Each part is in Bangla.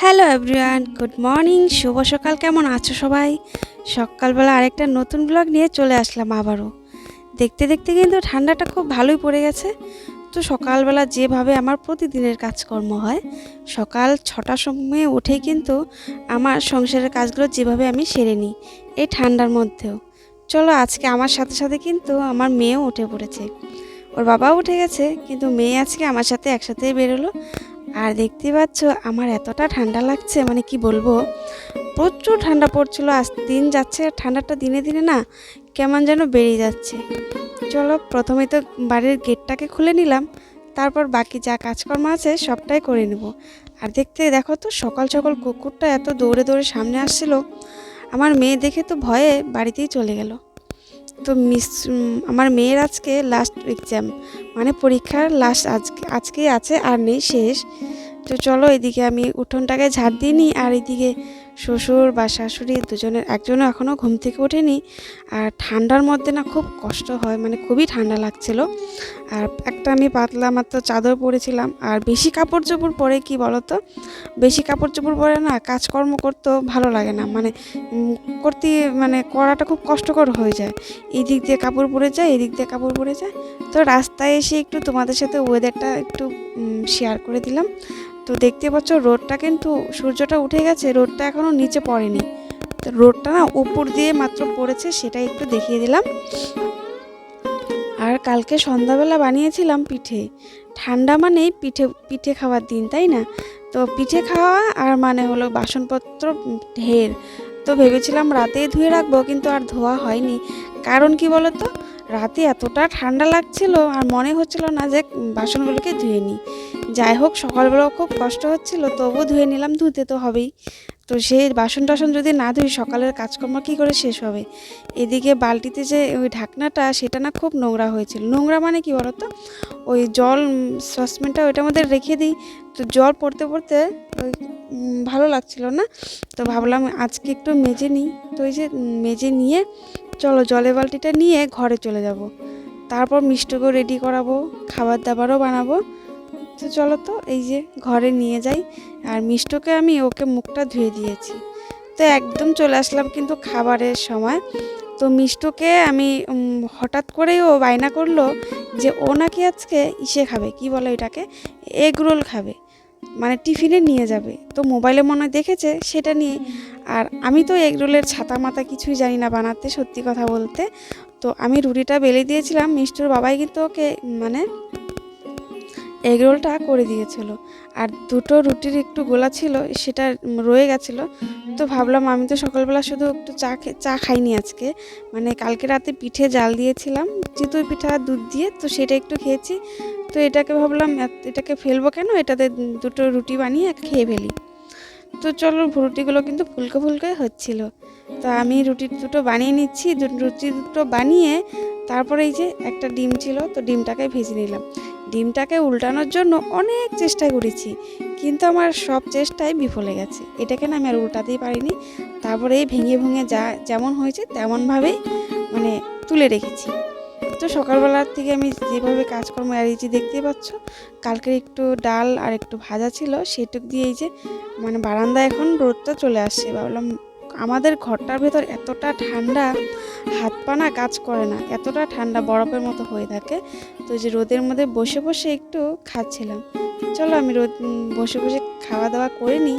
হ্যালো এভরিওয়ান গুড মর্নিং শুভ সকাল। কেমন আছো সবাই? সকালবেলা আরেকটা নতুন ব্লগ নিয়ে চলে আসলাম আবারও। দেখতে দেখতে কিন্তু ঠান্ডাটা খুব ভালোই পড়ে গেছে। তো সকালবেলা যেভাবে আমার প্রতিদিনের কাজকর্ম হয়, সকাল ছটার সময় উঠেই কিন্তু আমার সংসারের কাজগুলো যেভাবে আমি সেরে নিই, এই ঠান্ডার মধ্যেও। চলো আজকে আমার সাথে সাথে কিন্তু আমার মেয়েও উঠে পড়েছে। ওর বাবাও উঠে গেছে, কিন্তু মেয়ে আজকে আমার সাথে একসাথেই বেরোলো। আর দেখতে পাচ্ছ, আমার এতটা ঠান্ডা লাগছে মানে কি বলব? প্রচুর ঠান্ডা পড়ছিল, আজ দিন যাচ্ছে ঠান্ডাটা দিনে দিনে না কেমন যেন বেরিয়ে যাচ্ছে। চলো, প্রথমে তো বাড়ির গেটটাকে খুলে নিলাম, তারপর বাকি যা কাজকর্ম আছে সবটাই করে নেব। আর দেখতে, দেখো তো, সকাল সকাল কুকুরটা এত দৌড়ে দৌড়ে সামনে আসছিল, আমার মেয়ে দেখে তো ভয়ে বাড়িতেই চলে গেল। তো মিস আমার মেয়ের আজকে লাস্ট এক্সাম মানে পরীক্ষার লাস্ট আজকে, আজকেই আছে আর নেই শেষ। তো চলো এদিকে আমি উঠোনটাকে ঝাড় দিই নিই আর এদিকে শ্বশুর বা শাশুড়ি দুজনের একজনও এখনও ঘুম থেকে ওঠেনি। আর ঠান্ডার মধ্যে না খুব কষ্ট হয় মানে খুবই ঠান্ডা লাগছিল। আর একটা আমি পাতলা মাত্র চাদর পরেছিলাম। আর বেশি কাপড় চোপড় পরে কি বলো তো বেশি কাপড় চোপড় পরে না কাজকর্ম করতেও ভালো লাগে না। মানে করতে মানে করাটা খুব কষ্টকর হয়ে যায়। এই দিক দিয়ে কাপড় পরে যায় এই দিক দিয়ে কাপড় পরে যায়। তো রাস্তায় এসে একটু তোমাদের সাথে ওয়েদারটা একটু শেয়ার করে দিলাম। তো দেখতে পাচ্ছ রোডটা কিন্তু সূর্যটা উঠে গেছে, রোদটা এখনও নিচে পড়েনি। তো রোডটা না উপর দিয়ে মাত্র পড়েছে সেটা একটু দেখিয়ে দিলাম। আর কালকে সন্ধ্যাবেলা বানিয়েছিলাম পিঠে। ঠান্ডা মানেই পিঠে পিঠে খাওয়ার দিন, তাই না? তো পিঠে খাওয়া আর মানে হলো বাসনপত্র ঢের তো ভেবেছিলাম রাতেই ধুয়ে রাখব, কিন্তু আর ধোয়া হয়নি। কারণ কি বলো তো রাতে এতটা ঠান্ডা লাগছিল আর মনে হচ্ছিল না যে বাসনগুলোকে ধুয়ে নিই। যাই হোক সকালবেলাও খুব কষ্ট হচ্ছিল তবু ধুয়ে নিলাম, ধুতে তো হবেই। তো সেই বাসন টাসন যদি না ধুই, সকালের কাজকর্ম কী করে শেষ হবে? এদিকে বালতিতে যে ওই ঢাকনাটা, সেটা না খুব নোংরা হয়েছিল। নোংরা মানে কি বলতো ওই জল সসপ্যানটা ওইটার মধ্যে রেখে দিই। তো জল পড়তে পড়তে ওই ভালো লাগছিল না? তো ভাবলাম আজকে একটু মেজে নিই। তো ওই যে মেজে নিয়ে চলো জলের বালতিটা নিয়ে ঘরে চলে যাব। তারপর মিষ্টকেও রেডি করাবো খাবার দাবারও বানাবো। তো চলো তো, এই যে ঘরে নিয়ে যাই। আর মিষ্টকে আমি ওকে মুখটা ধুয়ে দিয়েছি। তো একদম চলে আসলাম কিন্তু খাবারের সময়। তো মিষ্টকে আমি হঠাৎ করেই ও বায়না করল যে ও নাকি আজকে ইসে খাবে, কি বলে এটাকে? এগ রোল খাবে। মানে টিফিনে নিয়ে যাবে। তো মোবাইলে মনে দেখেছে সেটা নিয়ে। আর আমি তো এগ রোলের ছাতা মাথা কিছুই জানি না বানাতে, সত্যি কথা বলতে। তো আমি রুটিটা বেলে দিয়েছিলাম। মিষ্টুর বাবাই কিন্তু ওকে মানে এগ রোলটা করে দিয়েছিল। আর দুটো রুটির একটু গোলা ছিল, সেটা রয়ে গেছিল। তো ভাবলাম আমি তো সকালবেলা শুধু একটু চা চা খাইনি আজকে। মানে কালকে রাতে পিঠে জাল দিয়েছিলাম, চিতই পিঠা দুধ দিয়ে, তো সেটা একটু খেয়েছি। তো এটাকে ভাবলাম এটাকে ফেলব কেন? এটাতে দুটো রুটি বানিয়ে খেয়ে ফেলি। তো চলো, রুটিগুলো কিন্তু ফুলকো ফুলকো হচ্ছিল। তো আমি রুটি দুটো বানিয়ে নিচ্ছি রুটি দুটো বানিয়ে তারপরে এই যে একটা ডিম ছিল, তো ডিমটাকে ভেজে নিলাম। ডিমটাকে উল্টানোর জন্য অনেক চেষ্টা করেছি, কিন্তু আমার সব চেষ্টাই বিফলে গেছে। এটাকে না আমি আর উল্টাতেই পারিনি? তারপরে ভেঙে ভেঙে যা, যেমন হয়েছে তেমনভাবেই মানে তুলে রেখেছি। তো সকালবেলার থেকে আমি যেভাবে কাজকর্ম এড়িয়েছি দেখতেই পাচ্ছ কালকের একটু ডাল আর একটু ভাজা ছিল, সেটুক দিয়ে এই যে মানে বারান্দায় এখন রোদটা চলে আসছে। ভাবলাম আমাদের ঘরটার ভেতর এতটা ঠান্ডা, হাত পা না কাজ করে না, এতটা ঠান্ডা বরফের মতো হয়ে থাকে। তো যে রোদের মধ্যে বসে বসে একটু খাচ্ছিলাম। চলো আমি রোদ বসে বসে খাওয়া দাওয়া করে নিই।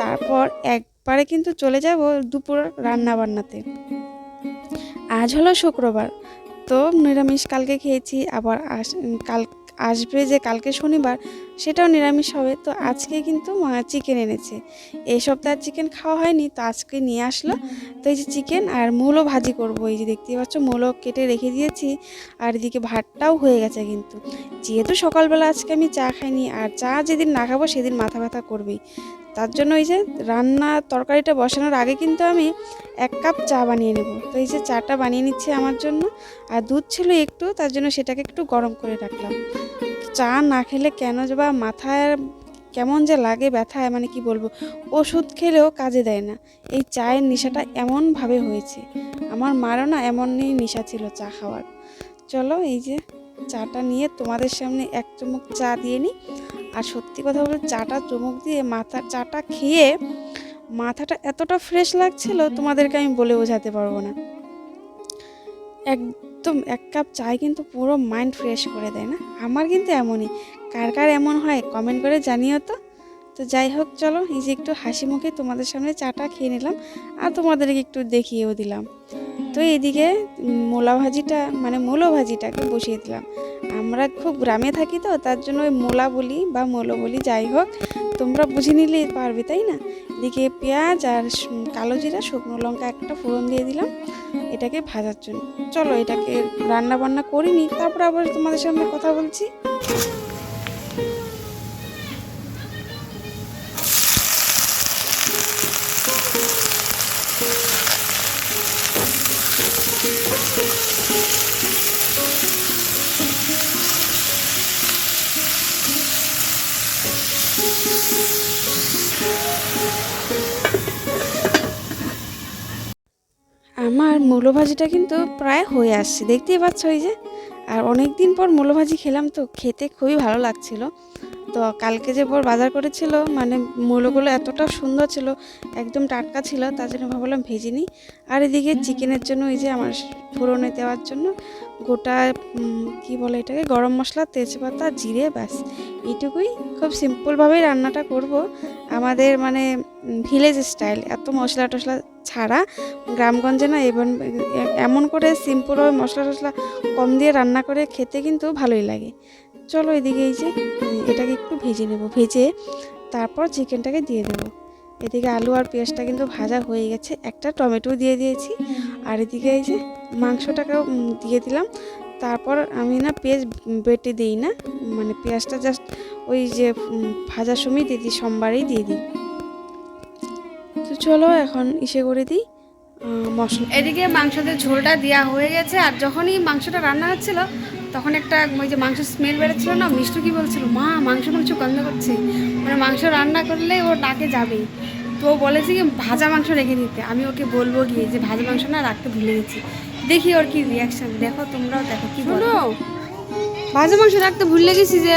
তারপর একবারে কিন্তু চলে যাব দুপুর রান্না বান্নাতে আজ হলো শুক্রবার। তো নিরামিষ কালকে খেয়েছি, আবার আস কাল, আসবে যে কালকে শনিবার সেটাও নিরামিষ হবে। তো আজকে কিন্তু মা চিকেন এনেছে। এই সপ্তাহে চিকেন খাওয়া হয়নি, তো আজকে নিয়ে আসলো। তো এই যে চিকেন আর মূলও ভাজি করব, এই যে দেখতেই পাচ্ছ মূলও কেটে রেখে দিয়েছি। আর এদিকে ভাতটাও হয়ে গেছে কিন্তু। যেহেতু সকালবেলা আজকে আমি চা খাইনি, আর চা যেদিন না খাব সেদিন মাথা ব্যথা করবেই। তার জন্য এই যে রান্না তরকারিটা বসানোর আগে কিন্তু আমি এক কাপ চা বানিয়ে নেব। তো এই যে চাটা বানিয়ে নিচ্ছে আমার জন্য। আর দুধ ছিল একটু, তার জন্য সেটাকে একটু গরম করে রাখলাম। চা না খেলে কেন যে বা মাথায় কেমন যে লাগে ব্যথায় মানে কি বলব? ওষুধ খেলেও কাজে দেয় না। এই চায়ের নেশাটা এমনভাবে হয়েছে। আমার মারও না এমনই নেশা ছিল চা খাওয়ার। চলো এই যে চাটা নিয়ে তোমাদের সামনে এক চুমুক চা দিয়ে নিই। আর সত্যি কথা বলে চাটা চুমুক দিয়ে মাথা, চাটা খেয়ে মাথাটা এতটা ফ্রেশ লাগছিল তোমাদেরকে আমি বলে বোঝাতে পারব না। একদম এক কাপ চায় কিন্তু পুরো মাইন্ড ফ্রেশ করে দেয় না? আমার কিন্তু এমনই। কার কার এমন হয় কমেন্ট করে জানিও তো। তো যাই হোক, চলো এই যে একটু হাসি মুখে তোমাদের সামনে চাটা খেয়ে নিলাম আর তোমাদেরকে একটু দেখিয়েও দিলাম। তো এদিকে মূলা ভাজিটা মানে মূলো ভাজিটাকে বসিয়ে দিলাম। আমরা খুব গ্রামে থাকি তো, তার জন্য ওই মোলা বলি বা মোলো বলি, যাই হোক, তোমরা বুঝে নিলে পারবে, তাই না? এদিকে পেঁয়াজ আর কালো জিরা, শুকনো লঙ্কা একটা ফোড়ন দিয়ে দিলাম, এটাকে ভাজার জন্য। চলো এটাকে রান্না বান্না করিনি, তারপর আবার তোমাদের সামনে কথা বলছি। মূলো ভাজিটা কিন্তু প্রায় হয়ে আসছে। দেখতেই পাচ্ছ ওই যে? আর অনেক দিন পর মূলো ভাজি খেলাম তো খেতে খুবই ভালো লাগছিল। তো কালকে যে পর বাজার করেছিল মানে মূলোগুলো এতটা সুন্দর ছিল, একদম টাটকা ছিল, তার জন্য ভাবলাম ভেজে নিই। আর এদিকে চিকেনের জন্য এই যে আমার ফোড়নে দেওয়ার জন্য গোটা কি বলে এটাকে, গরম মশলা, তেজপাতা, জিরে, ব্যাস। এইটুকুই খুব সিম্পলভাবেই রান্নাটা করব। আমাদের মানে ভিলেজ স্টাইল এত মশলা টশলা ছাড়া গ্রামগঞ্জে না এবং এমন করে সিম্পলভাবে মশলা টশলা কম দিয়ে রান্না করে খেতে কিন্তু ভালোই লাগে। চলো এদিকে এই যে, এটাকে একটু ভেজে নেব, ভেজে তারপর চিকেনটাকে দিয়ে দেবো। এদিকে আলু আর পেঁয়াজটা কিন্তু ভাজা হয়ে গেছে, একটা টমেটো দিয়ে দিয়েছি। আর এদিকে এই যে মাংসটাকেও দিয়ে দিলাম। তারপর আমি না পেঁয়াজ বেটে দিই না মানে পেঁয়াজটা জাস্ট ওই যে ভাজার সময় দিয়ে দিই সোমবারেই দিয়ে দিই। তো চলো এখন ইসে করে দিই মশলা। এদিকে মাংসতে ঝোলটা দেওয়া হয়ে গেছে আর যখনই মাংসটা রান্না হচ্ছিল তখন একটা ওই যে মাংস স্মেল বেরোচ্ছিল না মিষ্টু কি বলছিল মা মাংস মাংস গন্ধ করছে। মানে মাংস রান্না করলে ও ডাকে যাবে। তো ও বলেছে কি ভাজা মাংস রেখে দিতে। আমি ওকে বলব গিয়ে যে ভাজা মাংস না রাখতে ভুলে গেছি। দেখি ওর কি রিয়াকশন দেখো তোমরাও দেখো কি বলো। ভাজা মাংস রাখতে ভুলে গেছি যে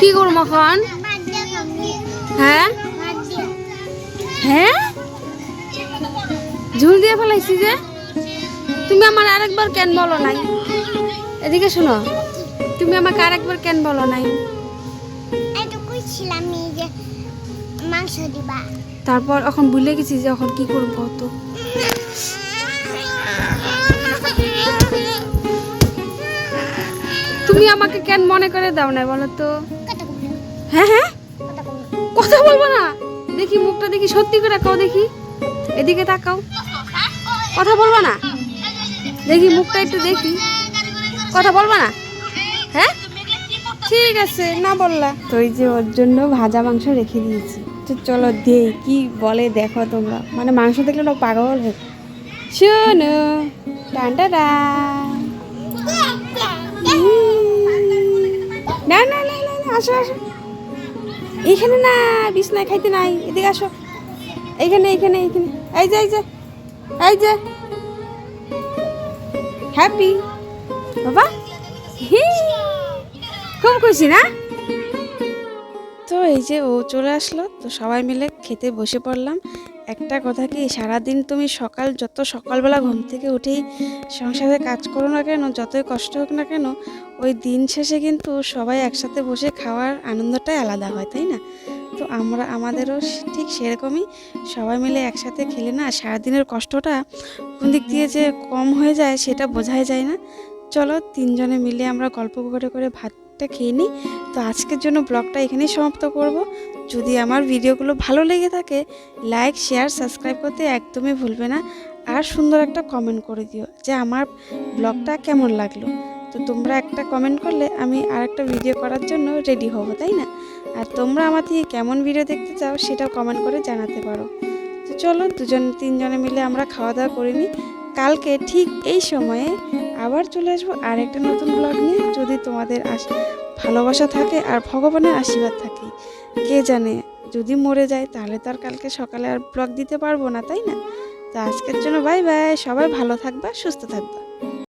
কি করব এখন? হ্যাঁ? হ্যাঁ? ঝুল দিয়ে ফেলাইছি যে। তুমি আমার আরেকবার কেন বলো নাই? এদিকে শোনো। তুমি আমাকে আরেকবার কেন বলো নাই? মাংস দিবা। তারপর এখন ভুলে গেছি যে এখন কি করব তো তুমি আমাকে কেন মনে করে দাও না বলো তো? হ্যাঁ হ্যাঁ? কথা বলব না। দেখি মুখটা দেখি সত্যি করে তাকাও দেখি। এদিকে তাকাও। কথা বলব না? দেখি মুখটা একটু দেখি। কথা বলব না? হ্যাঁ? ঠিক আছে না বললা। তো এই যে ওর জন্য ভাজা মাংস রেখে দিয়েছি। তো চলো দেই কি বলে দেখো তোমরা। মানে মাংস দেখলে না পাগল হয়ে শোনো টানটা না না না না, আসো আসো। এইখানে না, বিছনায় খাইতে নাই। এদিকে আসো। এইখানে এইখানে এইখানে এই যে এই যে এই যে। হ্যাপি বাবা। হি। খুব খুশি না? তো এই যে ও চলে আসলো, তো সবাই মিলে খেতে বসে পড়লাম। একটা কথা কি, সারাদিন তুমি সকাল, যত সকালবেলা ঘুম থেকে উঠেই সংসারে কাজ করো না কেন, যতই কষ্ট হোক না কেন ওই দিন শেষে কিন্তু সবাই একসাথে বসে খাওয়ার আনন্দটাই আলাদা হয়, তাই না? তো আমরা, আমাদেরও ঠিক সেরকমই সবাই মিলে একসাথে খেলে না সারাদিনের কষ্টটা কোন দিক দিয়ে যে কম হয়ে যায় সেটা বোঝাই যায় না। চলো তিনজনে মিলে আমরা গল্প করে করে ভাতটা খেয়ে নিই। তো আজকের জন্য ব্লগটা এখানেই সমাপ্ত করব। যদি আমার ভিডিওগুলো ভালো লেগে থাকে, লাইক, শেয়ার, সাবস্ক্রাইব করতে একদমই ভুলবে না। আর সুন্দর একটা কমেন্ট করে দিও যে আমার ব্লগটা কেমন লাগল। তো তোমরা একটা কমেন্ট করলে আমি আর একটা ভিডিও করার জন্য রেডি হব, তাই না? আর তোমরা আমার থেকে কেমন ভিডিও দেখতে চাও সেটাও কমেন্ট করে জানাতে পারো। তো চলো দুজন, তিনজনে মিলে আমরা খাওয়া দাওয়া করে নিই। কালকে ঠিক এই সময়ে আবার চলে আসব আর একটা নতুন ব্লগ নিয়ে। যদি তোমাদের আশ ভালোবাসা থাকে আর ভগবানের আশীর্বাদ থাকে, কে জানে? যদি মরে যায় তাহলে তো আর কালকে সকালে আর ব্লগ দিতে পারব না, তাই না? তো আজকের জন্য বাই বাই সবাই ভালো থাকবা, সুস্থ থাকবা।